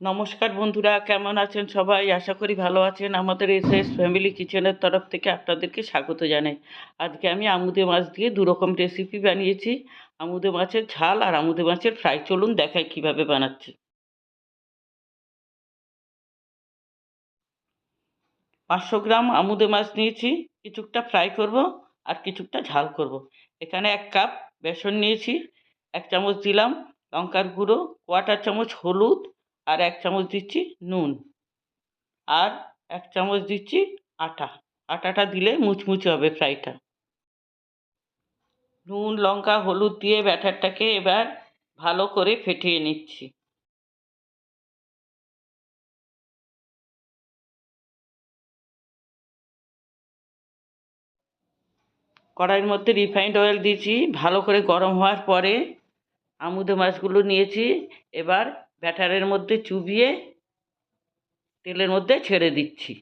নমস্কার বন্ধুরা, কেমন আছেন সবাই? আশা করি ভালো আছেন। আমাদের এস এস ফ্যামিলি কিচেনের তরফ থেকে আপনাদেরকে স্বাগত জানাই। আজকে আমি আমুদে মাছ দিয়ে দু রকম রেসিপি বানিয়েছি। আমুদে মাছের ঝাল আর আমুদে মাছের ফ্রাই চলুন দেখাই কীভাবে বানাচ্ছি। পাঁচশো গ্রাম আমুদে মাছ নিয়েছি। কিছুটা ফ্রাই করব আর কিছুটা ঝাল করব। এখানে এক কাপ বেসন নিয়েছি, এক চামচ দিলাম লঙ্কার গুঁড়ো, কোয়াটার চামচ হলুদ আর এক চামচ দিচ্ছি নুন। আর এক চামচ দিচ্ছি আটা। আটাটা দিলে মুচমুচে হবে ফ্রাইটা। নুন, লঙ্কা, হলুদ দিয়ে ব্যাটারটাকে এবার ভালো করে ফেটিয়ে নিচ্ছি। কড়াইয়ের মধ্যে রিফাইন্ড অয়েল দিয়েছি। ভালো করে গরম হওয়ার পরে আমুদে মাছগুলো নিয়েছি। এবার ব্যাটারের মধ্যে চুবিয়ে তেলের মধ্যে ছেড়ে দিচ্ছি।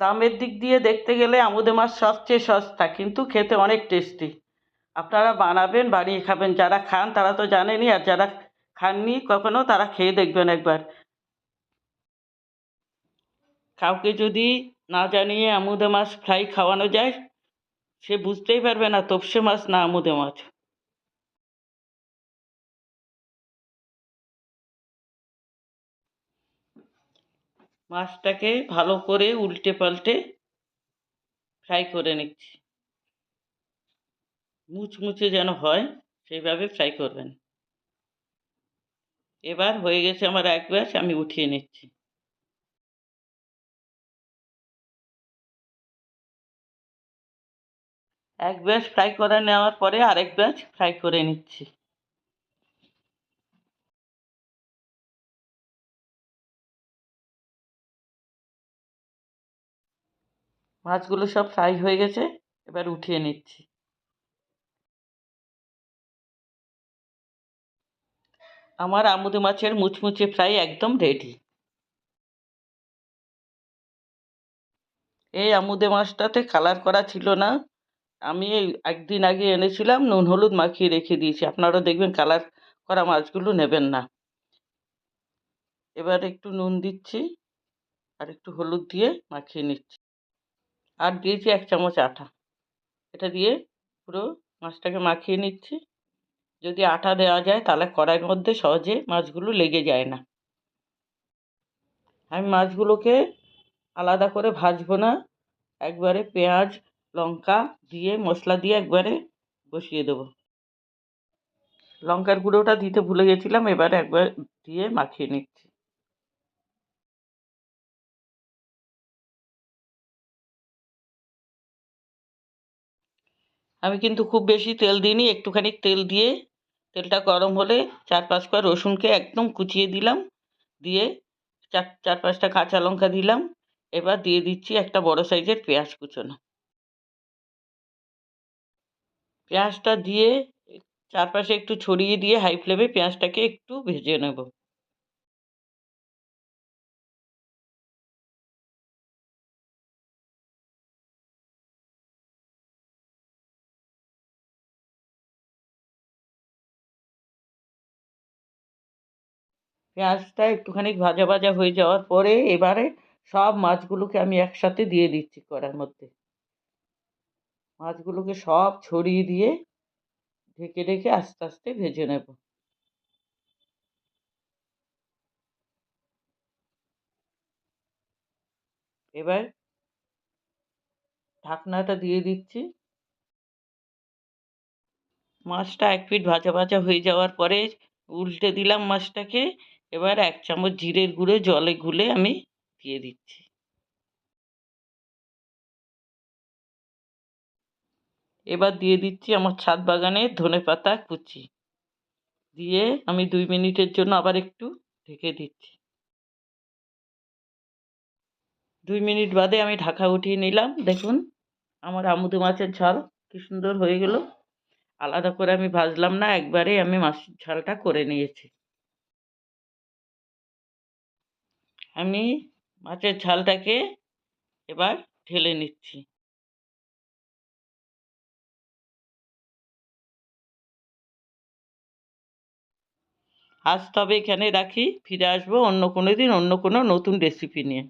দামের দিক দিয়ে দেখতে গেলে আমুদে মাছ সবচেয়ে সস্তা, কিন্তু খেতে অনেক টেস্টি। আপনারা বানাবেন বানিয়ে খাবেন, যারা খান তারা তো জানেনই, আর যারা খাননি কখনো তারা খেয়ে দেখবেন একবার। কাউকে যদি না জানিয়ে আমুদে মাছ ফ্রাই খাওয়ানো যায়, সে বুঝতেই পারবে না তপসে মাছ না আমুদে মাছ। মাছটাকে ভালো করে উল্টে পাল্টে ফ্রাই করে নিচ্ছি। মুচমুচে যেন হয়, সেইভাবে ফ্রাই করবেন। এবার হয়ে গেছে আমার এক ব্যাচ, আমি উঠিয়ে নিচ্ছি। এক ব্যাচ ফ্রাই করে নেওয়ার পরে আরেক ব্যাচ ফ্রাই করে নিচ্ছি। মাছগুলো সব ফ্রাই হয়ে গেছে, এবার উঠিয়ে নিচ্ছি। আমার আমুদে মাছের মুচমুচে ফ্রাই একদম রেডি এই আমুদে মাছটাতে কালার করা ছিল না। আমি একদিন আগে এনেছিলাম, নুন, হলুদ মাখিয়ে রেখে দিয়েছি। আপনারা দেখবেন কালার করা মাছগুলো নেবেন না। এবার একটু নুন দিচ্ছি, আর একটু হলুদ দিয়ে মাখিয়ে নিচ্ছি। আর দিয়েছি এক চামচ আটা এটা দিয়ে পুরো মাছটাকে মাখিয়ে নিচ্ছি। যদি আটা দেওয়া যায় তাহলে কড়াইয়ের মধ্যে সহজে মাছগুলো লেগে যায় না। আমি মাছগুলোকে আলাদা করে ভাজবো না। একবারে পেঁয়াজ, লঙ্কা দিয়ে, মশলা দিয়ে একবারে বসিয়ে দেবো। লঙ্কার গুঁড়োটা দিতে ভুলে গেছিলাম, এবারে একবার দিয়ে মাখিয়ে নিচ্ছি। আমি কিন্তু খুব বেশি তেল দিইনি, একটুখানি তেল দিয়ে তেলটা গরম হলে চার পাঁচ রসুনকে একদম কুচিয়ে দিলাম, দিয়ে চার চার পাঁচটা কাঁচা লঙ্কা দিলাম, এবার দিয়ে দিচ্ছি একটা বড় সাইজের পেঁয়াজ কুচোনো। পেঁয়াজটা দিয়ে চারপাশে একটু ছড়িয়ে দিয়ে হাই ফ্লেমে পেঁয়াজটাকে একটু ভেজে নেব। পেঁয়াজটা একটুখানি ভাজা ভাজা হয়ে যাওয়ার পরে এবারে সব মাছগুলোকে আমি একসাথে দিয়ে দিচ্ছি কড়ার মধ্যে। মাছগুলোকে সব ছড়িয়ে দিয়ে ঢেকে ঢেকে আস্তে আস্তে ভেজে নেব। এবার ঢাকনাটা দিয়ে দিচ্ছি। মাছটা এক পিঠ ভাজা ভাজা হয়ে যাওয়ার পরে উল্টে দিলাম মাছটাকে। এবার এক চামচ জিরের গুঁড়ো জলে গুলে আমি দিয়ে দিচ্ছি। এবার দিয়ে দিচ্ছি আমার ছাদ বাগানে ধনে পাতা কুচি। দিয়ে আমি দুই মিনিটের জন্য আবার একটু ঢেকে দিচ্ছি। দুই মিনিট বাদে আমি ঢাকা উঠিয়ে নিলাম। দেখুন, আমার আমুদু মাছের ঝাল কি সুন্দর হয়ে গেল। আলাদা করে আমি ভাজলাম না, একবারে আমি মাছের ঝালটা করে নিয়েছি। আমি মাছের ঝালটাকে এবার ঢেলে নিচ্ছি। আজ তবে এখানে রাখি, ফিরে আসব অন্য কোনো দিন, অন্য কোনো নতুন রেসিপি নিয়ে।